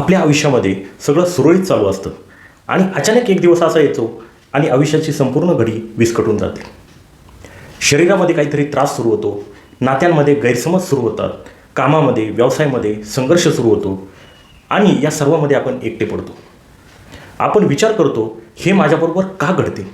आपल्या आयुष्यामध्ये सगळं सुरळीत चालू असतं. आणि अचानक एक दिवस असा येतो आणि आयुष्याची संपूर्ण घडी विस्कटून जाते. शरीरामध्ये काहीतरी त्रास सुरू होतो. नात्यांमध्ये गैरसमज सुरू होतात. कामामध्ये व्यवसायामध्ये संघर्ष सुरू होतो. आणि या सर्वामध्ये आपण एकटे पडतो. आपण विचार करतो हे माझ्याबरोबर का घडते?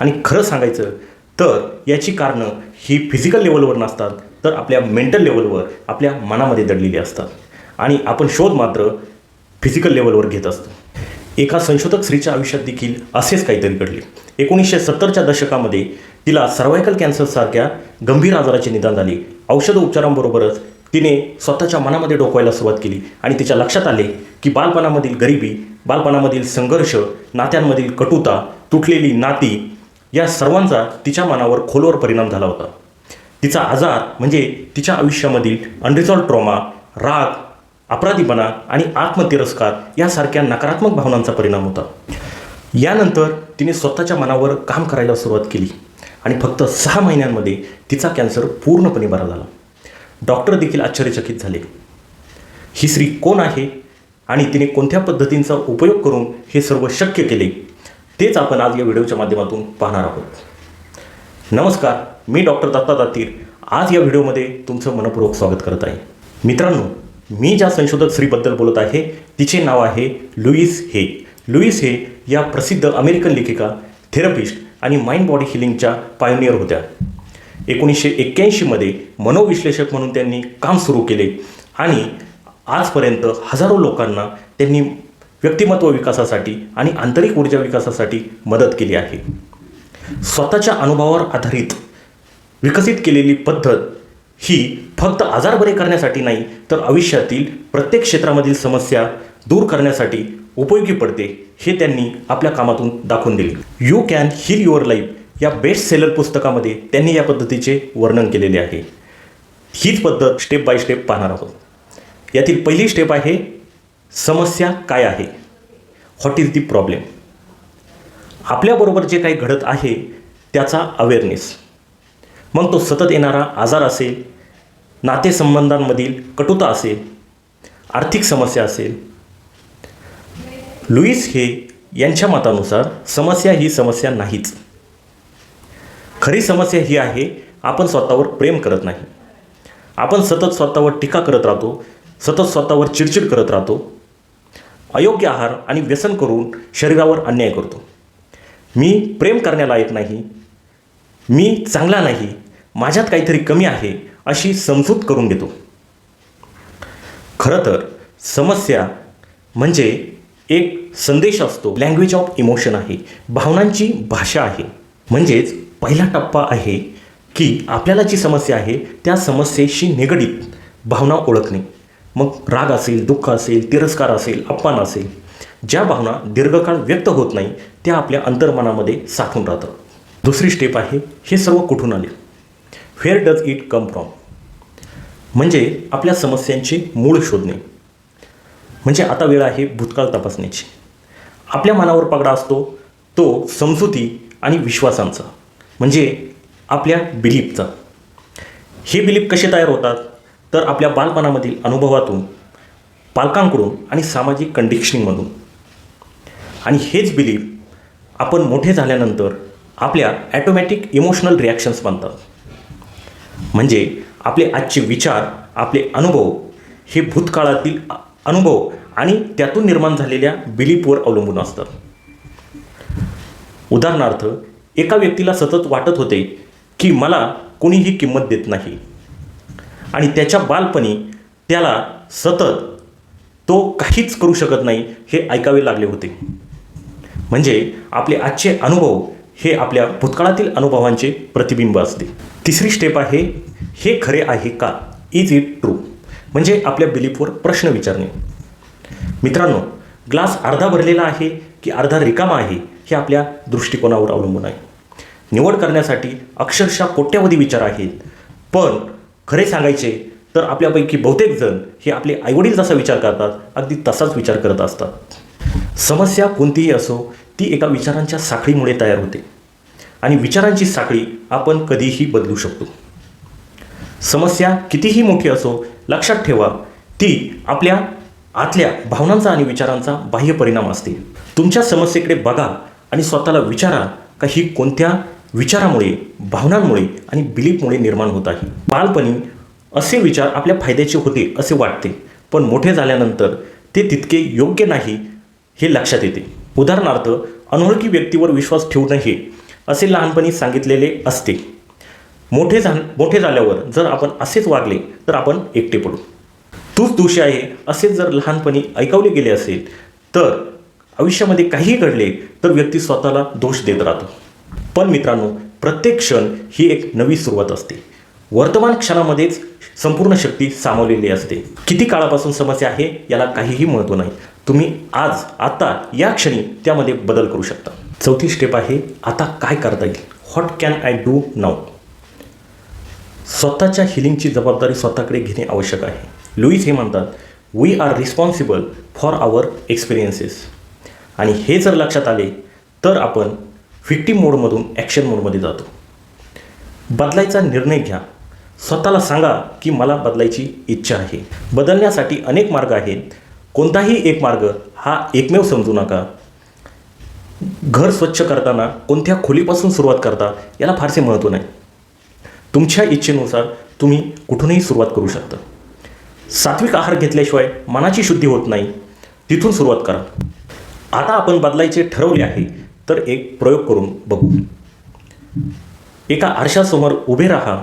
आणि खरं सांगायचं तर याची कारणं ही फिजिकल लेवलवर नसतात तर आपल्या मेंटल लेवलवर आपल्या मनामध्ये दडलेली असतात. आणि आपण शोध मात्र फिजिकल लेवलवर घेत असतो. एका संशोधक स्त्रीच्या आयुष्यात देखील असेच काहीतरी घडले. एकोणीसशे सत्तरच्या दशकामध्ये तिला सर्वायकल कॅन्सरसारख्या गंभीर आजाराचे निदान झाले. औषध उपचारांबरोबरच तिने स्वतःच्या मनामध्ये डोकवायला सुरुवात केली आणि तिच्या लक्षात आले की बालपणामधील गरिबी बालपणामधील संघर्ष नात्यांमधील कटुता तुटलेली नाती या सर्वांचा तिच्या मनावर खोलवर परिणाम झाला होता. तिचा आजार म्हणजे तिच्या आयुष्यामधील अनरिझॉल्ड ट्रॉमा राग अपराधीपणा आणि आत्मतिरस्कार यासारख्या नकारात्मक भावनांचा परिणाम होता. यानंतर तिने स्वतःच्या मनावर काम करायला सुरुवात केली आणि फक्त सहा महिन्यांमध्ये तिचा कॅन्सर पूर्णपणे बरा झाला. डॉक्टर देखील आश्चर्यचकित झाले. ही स्त्री कोण आहे आणि तिने कोणत्या पद्धतींचा उपयोग करून हे सर्व शक्य केले तेच आपण आज या व्हिडिओच्या माध्यमातून पाहणार आहोत. नमस्कार मी डॉक्टर दत्ता दातीर. आज या व्हिडिओमध्ये तुमचं मनपूर्वक स्वागत करत आहे. मित्रांनो मी ज्या संशोधक स्त्रीबद्दल बोलत आहे तिचे नाव आहे लुईस हे. लुईस हे या प्रसिद्ध अमेरिकन लेखिका थेरपिस्ट आणि माइंड बॉडी हिलिंगच्या पायोनियर होत्या. एकोणीसशे एक्क्याऐंशीमध्ये मनोविश्लेषक म्हणून त्यांनी काम सुरू केले आणि आजपर्यंत हजारो लोकांना त्यांनी व्यक्तिमत्व विकासासाठी आणि आंतरिक ऊर्जा विकासासाठी मदत केली आहे. स्वतःच्या अनुभवावर आधारित विकसित केलेली पद्धत ही फक्त आजार बरे करण्यासाठी नाही तर आयुष्यातील प्रत्येक क्षेत्रामधील समस्या दूर करण्यासाठी उपयोगी पडते हे त्यांनी आपल्या कामातून दाखवून दिले. You can heal your life या बेस्ट सेलर पुस्तकामध्ये त्यांनी या पद्धतीचे वर्णन केलेले आहे. हीच पद्धत स्टेप बाय स्टेप पाहणार आहोत. यातील पहिली स्टेप आहे समस्या काय आहे? व्हॉट इज दी प्रॉब्लेम आपल्याबरोबर जे काही घडत आहे त्याचा अवेअरनेस मग तो सतत येणारा आजार असेल नातेसंबंधांमधील कटुता असेल आर्थिक समस्या असेल. लुईस हे यांच्या मतानुसार समस्या ही समस्या नाहीच. खरी समस्या ही आहे आपण स्वतःवर प्रेम करत नाही. आपण सतत स्वतःवर टीका करत राहतो सतत स्वतःवर चिडचिड करत राहतो. अयोग्य आहार आणि व्यसन करून शरीरावर अन्याय करतो. मी प्रेम करण्यालायक नाही. मी चांगला नाही. माझ्यात काहीतरी कमी आहे. अशी समजूत करून घेतो. खरं तर समस्या म्हणजे एक संदेश असतो. लँग्वेज ऑफ इमोशन आहे. भावनांची भाषा आहे. म्हणजेच पहिला टप्पा आहे की आपल्याला जी समस्या आहे त्या समस्येशी निगडीत भावना ओळखणे. मग राग असेल दुःख असेल तिरस्कार असेल अपमान असेल ज्या भावना दीर्घकाळ व्यक्त होत नाही त्या आपल्या अंतर्मनामध्ये साठून राहतात. दुसरी स्टेप आहे हे सर्व कुठून आले? Where does it come from म्हणजे आपल्या समस्यांचे मूळ शोधणे. म्हणजे आता वेळ आहे भूतकाळ तपासण्याची आपल्या मनावर पगडा असतो तो समजुती आणि विश्वासांचा. म्हणजे आपल्या बिलीफचा. हे बिलीफ कसे तयार होतात? तर आपल्या बालपणामधील अनुभवातून पालकांकडून आणि सामाजिक कंडिशनिंगमधून आणि हेच बिलीफ आपण मोठे झाल्यानंतर आपल्या ॲटोमॅटिक इमोशनल रिॲक्शन्स बनतात. म्हणजे आपले आजचे विचार आपले अनुभव हे भूतकाळातील अनुभव आणि त्यातून निर्माण झालेल्या बिलीपवर अवलंबून असतात. उदाहरणार्थ एका व्यक्तीला सतत वाटत होते की मला कोणीही किंमत देत नाही आणि त्याच्या बालपणी त्याला सतत तो काहीच करू शकत नाही हे ऐकावे लागले होते. म्हणजे आपले आजचे अनुभव हे आपल्या भूतकाळातील अनुभवांचे प्रतिबिंब असते. तिसरी स्टेप आहे हे खरे आहे का? इज इट ट्रू म्हणजे आपल्या बिलीफवर प्रश्न विचारणे. मित्रांनो ग्लास अर्धा भरलेला आहे की अर्धा रिकामा आहे हे आपल्या दृष्टिकोनावर अवलंबून आहे. निवड करण्यासाठी अक्षरशः कोट्यावधी विचार आहेत. पण खरे सांगायचे तर आपल्यापैकी बहुतेक जण हे आपले आईवडील जसा विचार करतात अगदी तसाच विचार करत असतात. समस्या कोणतीही असो ती एका विचारांच्या साखळीमुळे तयार होते. आणि विचारांची साखळी आपण कधीही बदलू शकतो. समस्या कितीही मोठी असो लक्षात ठेवा ती आपल्या आतल्या भावनांचा आणि विचारांचा बाह्य परिणाम असते. तुमच्या समस्येकडे बघा आणि स्वतःला विचारा का ही कोणत्या विचारामुळे भावनांमुळे आणि बिलीफमुळे निर्माण होत आहे. बालपणी असे विचार आपल्या फायद्याचे होते असे वाटते पण मोठे झाल्यानंतर ते तितके योग्य नाही हे लक्षात येते. उदाहरणार्थ अनोळखी व्यक्तीवर विश्वास ठेवू नये असे लहानपणी सांगितलेले असते. मोठे झा मोठे झाल्यावर जर आपण असेच वागले तर आपण एकटे पडू. तूच दोषी आहे असेच जर लहानपणी ऐकवले गेले असेल तर आयुष्यामध्ये काहीही घडले तर व्यक्ती स्वतःला दोष देत राहतो. पण मित्रांनो प्रत्येक क्षण ही एक नवी सुरुवात असते. वर्तमान क्षणामध्येच संपूर्ण शक्ती सामावलेली असते. किती काळापासून समस्या आहे याला काहीही महत्त्व नाही. तुम्ही आज आता या क्षणी त्यामध्ये बदल करू शकता. चौथी स्टेप आहे आता काय करता येईल? What can I do now स्वतःच्या हिलिंगची जबाबदारी स्वतःकडे घेणे आवश्यक आहे. लुईस हे म्हणतात we are responsible for our experiences आणि हे जर लक्षात आले तर आपण व्हिक्टीम मोडमधून ॲक्शन मोडमध्ये जातो. बदलायचा निर्णय घ्या. स्वतःला सांगा की मला बदलायची इच्छा आहे. बदलण्यासाठी अनेक मार्ग आहेत. कोणताही एक मार्ग हा एकमेव समजू नका. घर स्वच्छ करताना कोणत्या खोलीपासून सुरुवात करता याला फारसे महत्त्व नाही. तुमच्या इच्छेनुसार तुम्ही कुठूनही सुरुवात करू शकता. सात्विक आहार घेतल्याशिवाय मनाची शुद्धी होत नाही तिथून सुरुवात करा. आता आपण बदलायचे ठरवले आहे तर एक प्रयोग करून बघू. एका आरशासमोर उभे राहा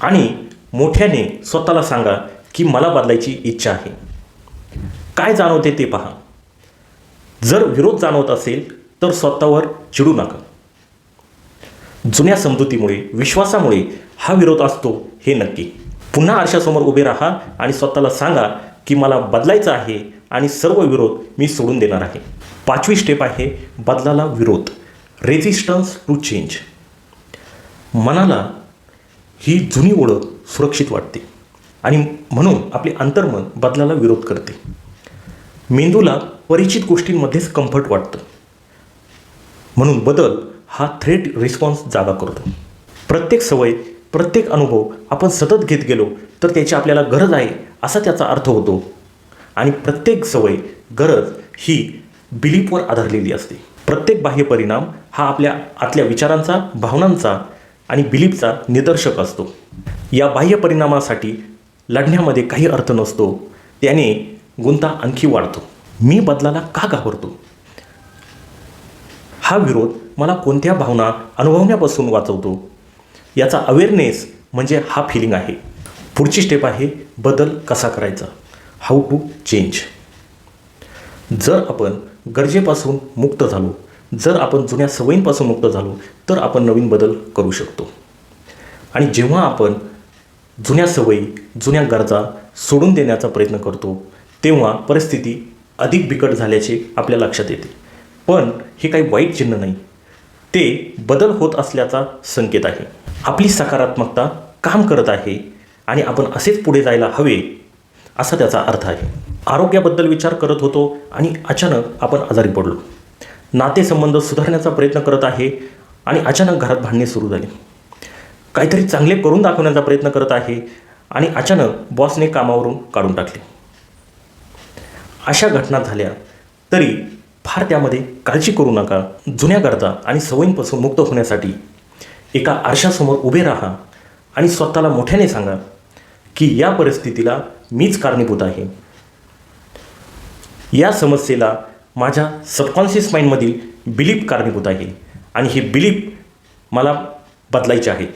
आणि मोठ्याने स्वतःला सांगा की मला बदलायची इच्छा आहे. काय जाणवते ते पहा. जर विरोध जाणवत असेल तर स्वतःवर चिडू नका. जुन्या समजुतीमुळे विश्वासामुळे हा विरोध असतो हे नक्की. पुन्हा आरशासमोर उभे राहा आणि स्वतःला सांगा की मला बदलायचं आहे आणि सर्व विरोध मी सोडून देणार आहे. पाचवी स्टेप आहे बदलाला विरोध. रेजिस्टन्स टू चेंज मनाला ही जुनी ओळख सुरक्षित वाटते आणि म्हणून आपले अंतर्मन बदलाला विरोध करते. मेंदूला परिचित गोष्टींमध्येच कम्फर्ट वाटतं. म्हणून बदल हा थ्रेट रिस्पॉन्स जागा करतो. प्रत्येक सवय प्रत्येक अनुभव आपण सतत घेत गेलो तर त्याची आपल्याला गरज आहे असा त्याचा अर्थ होतो. आणि प्रत्येक सवय गरज ही बिलीफवर आधारलेली असते. प्रत्येक बाह्य परिणाम हा आपल्या आतल्या विचारांचा भावनांचा आणि बिलीफचा निदर्शक असतो. या बाह्य परिणामासाठी लढण्यामध्ये काही अर्थ नसतो त्याने गुंता आणखी वाढतो. मी बदलाला का घाबरतो? हा विरोध मला कोणत्या भावना अनुभवण्यापासून वाचवतो? याचा अवेअरनेस म्हणजे हा फिलिंग आहे. पुढची स्टेप आहे बदल कसा करायचा? हाऊ टू चेंज जर आपण गरजेपासून मुक्त झालो जर आपण जुन्या सवयींपासून मुक्त झालो तर आपण नवीन बदल करू शकतो. आणि जेव्हा आपण जुन्या सवयी जुन्या गरजा सोडून देण्याचा प्रयत्न करतो तेव्हा परिस्थिती अधिक बिकट झाल्याचे आपल्या लक्षात येते. पण हे काही वाईट चिन्ह नाही. ते बदल होत असल्याचा संकेत आहे. आपली सकारात्मकता काम करत आहे आणि आपण असेच पुढे जायला हवे असा त्याचा अर्थ आहे. आरोग्याबद्दल विचार करत होतो आणि अचानक आपण आजारी पडलो. नातेसंबंध सुधारण्याचा प्रयत्न करत आहे आणि अचानक घरात भांडणे सुरू झाले. काहीतरी चांगले करून दाखवण्याचा प्रयत्न करत आहे आणि अचानक बॉसने कामावरून काढून टाकले. अशा घटना झाल्या. तरी फार त्यामध्ये काळजी करू नका. जुन्या करता आणि सवयींपासून मुक्त होण्यासाठी एका आरशासमोर उभे राहा आणि स्वतःला मोठ्याने सांगा की या परिस्थितीला मीच कारणीभूत आहे. या समस्येला माझ्या सबकॉन्शियस माइंडमधील बिलीप कारणीभूत आहे आणि हे बिलीप मला बदलायचे आहेत.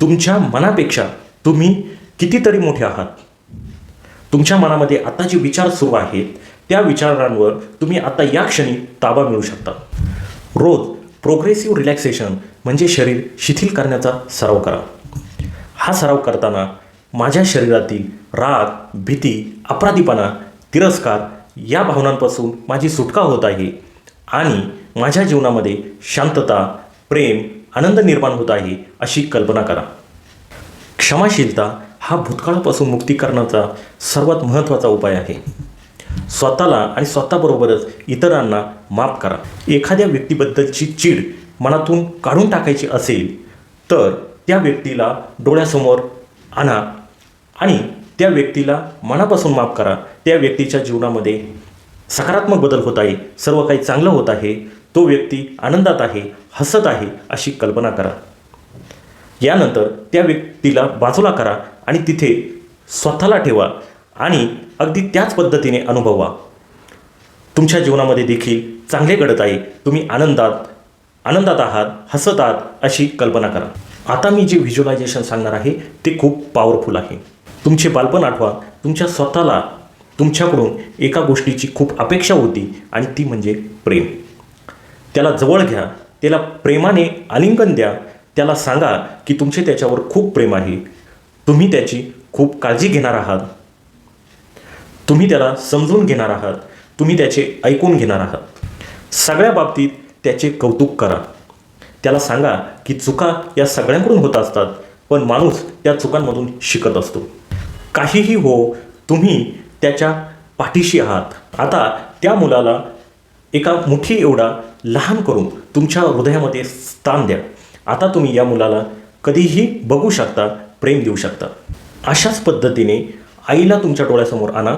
तुमच्या मनापेक्षा तुम्ही कितीतरी मोठे आहात. तुमच्या मनामध्ये आता जे विचार सुरू आहेत त्या विचारांवर तुम्ही आता या क्षणी ताबा मिळू शकता. रोज प्रोग्रेसिव्ह रिलॅक्सेशन म्हणजे शरीर शिथिल करण्याचा सराव करा. हा सराव करताना माझ्या शरीरातील राग भीती अपराधीपणा तिरस्कार या भावनांपासून माझी सुटका होत आहे आणि माझ्या जीवनामध्ये शांतता प्रेम आनंद निर्माण होत आहे अशी कल्पना करा. क्षमाशीलता हा भूतकाळापासून मुक्ती करण्याचा सर्वात महत्त्वाचा उपाय आहे. स्वतःला आणि स्वतःबरोबरच इतरांना माफ करा. एखाद्या व्यक्तीबद्दलची चीड मनातून काढून टाकायची असेल तर त्या व्यक्तीला डोळ्यासमोर आणा आणि त्या व्यक्तीला मनापासून माफ करा. त्या व्यक्तीच्या जीवनामध्ये सकारात्मक बदल होत आहे सर्व काही चांगलं होत आहे तो व्यक्ती आनंदात आहे हसत आहे अशी कल्पना करा. यानंतर त्या व्यक्तीला बाजूला करा आणि तिथे स्वतःला ठेवा आणि अगदी त्याच पद्धतीने अनुभवा. तुमच्या जीवनामध्ये देखील चांगले घडत आहे. तुम्ही आनंदात आनंदात आहात हसत आहात अशी कल्पना करा. आता मी जे व्हिज्युअलायझेशन सांगणार आहे ते खूप पॉवरफुल आहे. तुमचे बालपण आठवा. तुमच्या स्वतःला तुमच्याकडून एका गोष्टीची खूप अपेक्षा होती आणि ती म्हणजे प्रेम. त्याला जवळ घ्या. त्याला प्रेमाने आलिंगन द्या. त्याला सांगा की तुमचे त्याच्यावर खूप प्रेम आहे. तुम्ही त्याची खूप काळजी घेणार आहात. तुम्ही त्याला समजून घेणार आहात. तुम्ही त्याचे ऐकून घेणार आहात. सगळ्या बाबतीत त्याचे कौतुक करा. त्याला सांगा की चुका या सगळ्यांकडून होत असतात पण माणूस त्या चुकांमधून शिकत असतो. काहीही हो तुम्ही त्याच्या पाठीशी आहात. आता त्या मुलाला एका मुठी एवढा लहान करून तुमच्या हृदयामध्ये स्थान द्या. आता तुम्ही या मुलाला कधीही बघू शकता प्रेम देऊ शकता अशाच पद्धतीने आईला तुमच्या डोळ्यासमोर आणा.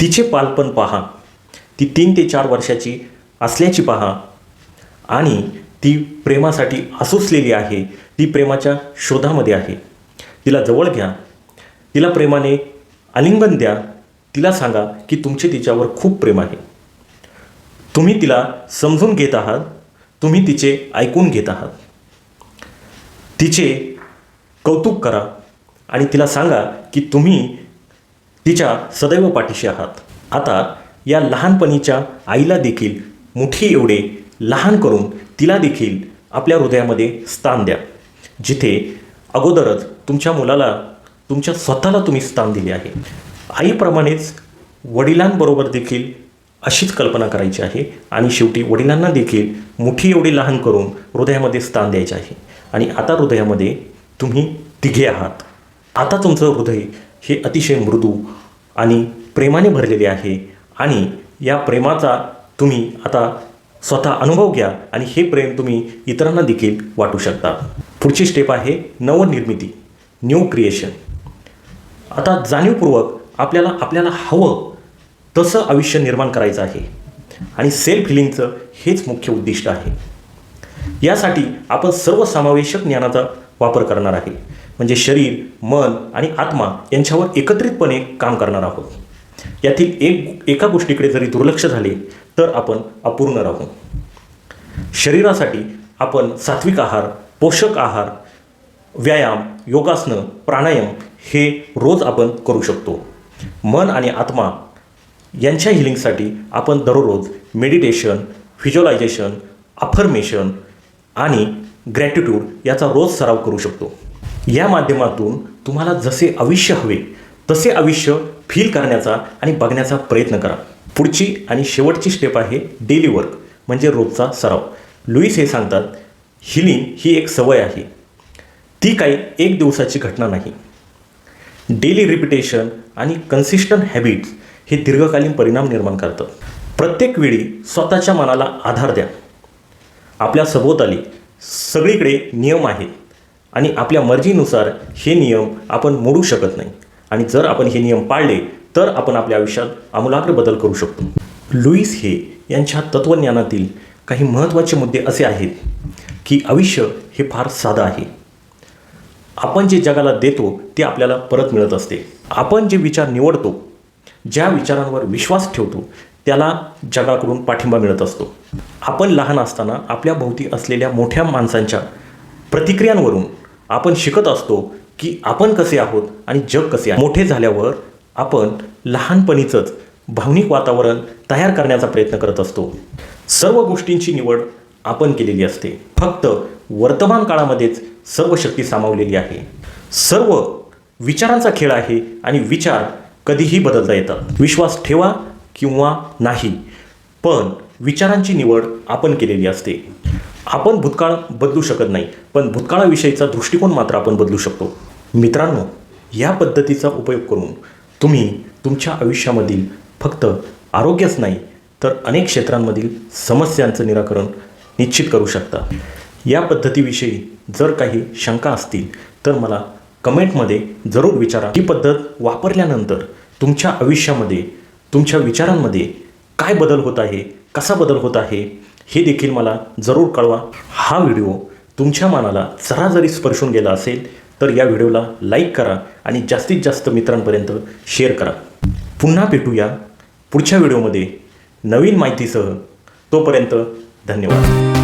तिचे पालपण पहा. ती तीन ते चार वर्षाची असल्याची पहा. आणि ती प्रेमासाठी आसुसलेली आहे. ती प्रेमाच्या शोधामध्ये आहे. तिला जवळ घ्या. तिला प्रेमाने आलिंगन द्या. तिला सांगा की तुमचे तिच्यावर खूप प्रेम आहे. तुम्ही तिला समजून घेत आहात. तुम्ही तिचे ऐकून घेत आहात. तिचे कौतुक करा आणि तिला सांगा की तुम्ही तिच्या सदैव पाठीशी आहात. आता या लहानपणीच्या आईला देखील मुठी एवढे लहान करून तिला देखील आपल्या हृदयामध्ये स्थान द्या. जिथे अगोदरच तुमच्या मुलाला तुमच्या स्वतःला तुम्ही स्थान दिले आहे. आईप्रमाणेच वडिलांबरोबर देखील अशीच कल्पना करायची आहे आणि शेवटी वडिलांना देखील मुठी एवढी लहान करून हृदयामध्ये स्थान द्यायचे आहे. आणि आता हृदयामध्ये तुम्ही तिघे आहात. आता तुमचं हृदय हे अतिशय मृदू आणि प्रेमाने भरलेले आहे आणि या प्रेमाचा तुम्ही आता स्वतः अनुभव घ्या आणि हे प्रेम तुम्ही इतरांना देखील वाटू शकता. पुढची स्टेप आहे नवनिर्मिती न्यू क्रिएशन आता जाणीवपूर्वक आपल्याला आपल्याला हवं तसं आयुष्य निर्माण करायचं आहे आणि सेल्फ हिलिंगचं हेच मुख्य उद्दिष्ट आहे. यासाठी आपण सर्वसमावेशक ज्ञानाचा वापर करणार आहे. म्हणजे शरीर मन आणि आत्मा यांच्यावर एकत्रितपणे काम करणार आहोत. यातील एक एका गोष्टीकडे जरी दुर्लक्ष झाले तर आपण अपूर्ण राहू. शरीरासाठी आपण सात्विक आहार पोषक आहार व्यायाम योगासनं प्राणायाम हे रोज आपण करू शकतो. मन आणि आत्मा यांच्या हिलिंगसाठी आपण दररोज मेडिटेशन व्हिज्युअलायझेशन अफर्मेशन आणि ग्रॅटिट्यूड याचा रोज सराव करू शकतो. या माध्यमातून तुम्हाला जसे आयुष्य हवे तसे आयुष्य फील करण्याचा आणि बघण्याचा प्रयत्न करा. पुढची आणि शेवटची स्टेप आहे डेली वर्क म्हणजे रोजचा सराव. लुईस हे सांगतात हिलिंग ही एक सवय आहे. ती काही एक दिवसाची घटना नाही. डेली रिपिटेशन आणि कन्सिस्टंट हॅबिट्स हे दीर्घकालीन परिणाम निर्माण करतात प्रत्येक वेळी स्वतःच्या मनाला आधार द्या. आपल्या सभोवताली सगळीकडे नियम आहेत आणि आपल्या मर्जीनुसार हे नियम आपण मोडू शकत नाही. आणि जर आपण हे नियम पाळले तर आपण आपल्या आयुष्यात आमूलाग्र बदल करू शकतो. लुईस हे यांच्या तत्त्वज्ञानातील काही महत्त्वाचे मुद्दे असे आहेत की आयुष्य हे फार साधं आहे. आपण जे जगाला देतो ते आपल्याला परत मिळत असते. आपण जे विचार निवडतो ज्या विचारांवर विश्वास ठेवतो त्याला जगाकडून पाठिंबा मिळत असतो. आपण लहान असताना आपल्या भोवती असलेल्या मोठ्या माणसांच्या प्रतिक्रियांवरून आपण शिकत असतो की आपण कसे आहोत आणि जग कसे आहे. मोठे झाल्यावर आपण लहानपणीचंच भावनिक वातावरण तयार करण्याचा प्रयत्न करत असतो. सर्व गोष्टींची निवड आपण केलेली असते. फक्त वर्तमान काळामध्येच सर्व शक्ती सामावलेली आहे. सर्व विचारांचा खेळ आहे आणि विचार कधीही बदलता येतात. विश्वास ठेवा किंवा नाही. पण विचारांची निवड आपण केलेली असते. आपण भूतकाळ बदलू शकत नाही पण भूतकाळाविषयीचा दृष्टिकोन मात्र आपण बदलू शकतो. मित्रांनो या पद्धतीचा उपयोग करून तुम्ही तुमच्या आयुष्यामधील फक्त आरोग्यच नाही तर अनेक क्षेत्रांमधील समस्यांचं निराकरण निश्चित करू शकता. या पद्धतीविषयी जर काही शंका असतील तर मला कमेंटमध्ये जरूर विचारा. ही पद्धत वापरल्यानंतर तुमच्या आयुष्यामध्ये तुमच्या विचारांमध्ये काय बदल होत आहे कसा बदल होत आहे हे देखील मला जरूर कळवा. हा व्हिडिओ तुमच्या मनाला जरा जरी स्पर्शून गेला असेल तर या व्हिडिओला लाईक करा आणि जास्तीत जास्त मित्रांपर्यंत शेअर करा. पुन्हा भेटूया पुढच्या व्हिडिओमध्ये नवीन माहितीसह. तोपर्यंत धन्यवाद.